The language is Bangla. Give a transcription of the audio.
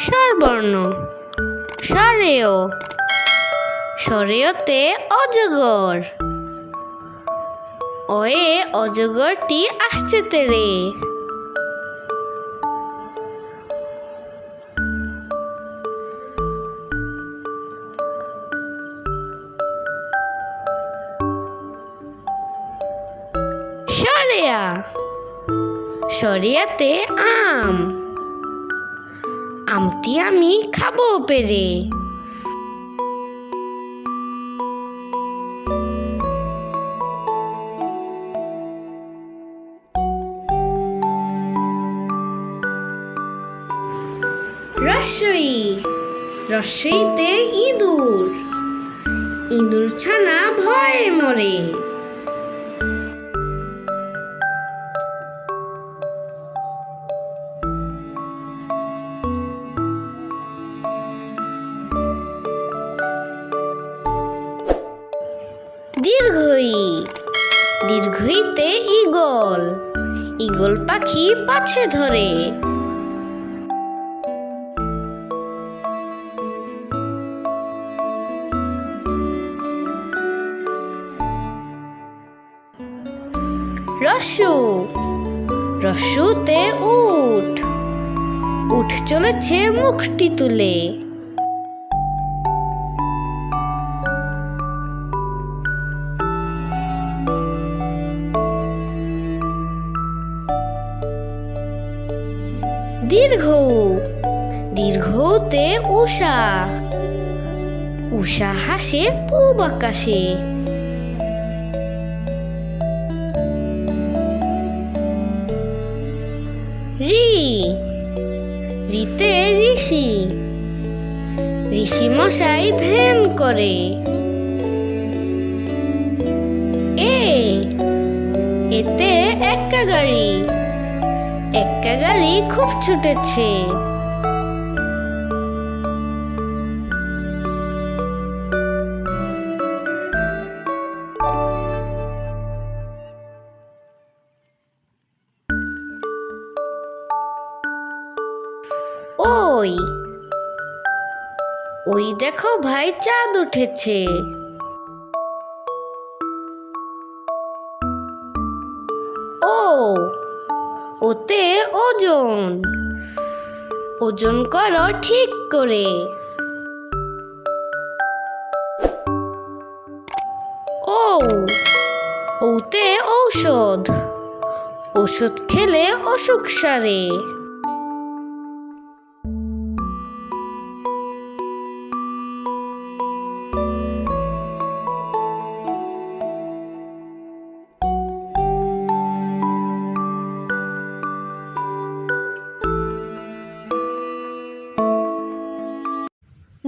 স্বরবর্ণ। স্বরেয়। স্বরেয়তে অজগর। ওয়ে অজগরটি আসছে তেরে। সরেয়া সরিয়াতে আম। আমটি আমি খাব পেরে। রসই রসইতে ইঁদুর। ইঁদুর ছানা ভয়ে মরে। দীর্ঘই। দীর্ঘইতে ঈগল। ঈগল পাখি পাছে ধরে। রস্যু রস্যুতে উঠ। উঠ চলেছে মুখটি তুলে। দীর্ঘ দীর্ঘতে উষা উষা হাসে, পূব আকাশে। রি, রিতে ঋষি। ঋষি মশাই ধ্যান করে। এ, এতে এক্কা গাড়ি। খুব ছুটেছে। ওই ওই দেখো ভাই চাঁদ উঠেছে। ও ওতে ওজন। ওজন করো ঠিক করে। ও ওতে ঔষধ। ওষুধ খেলে অসুখ সারে।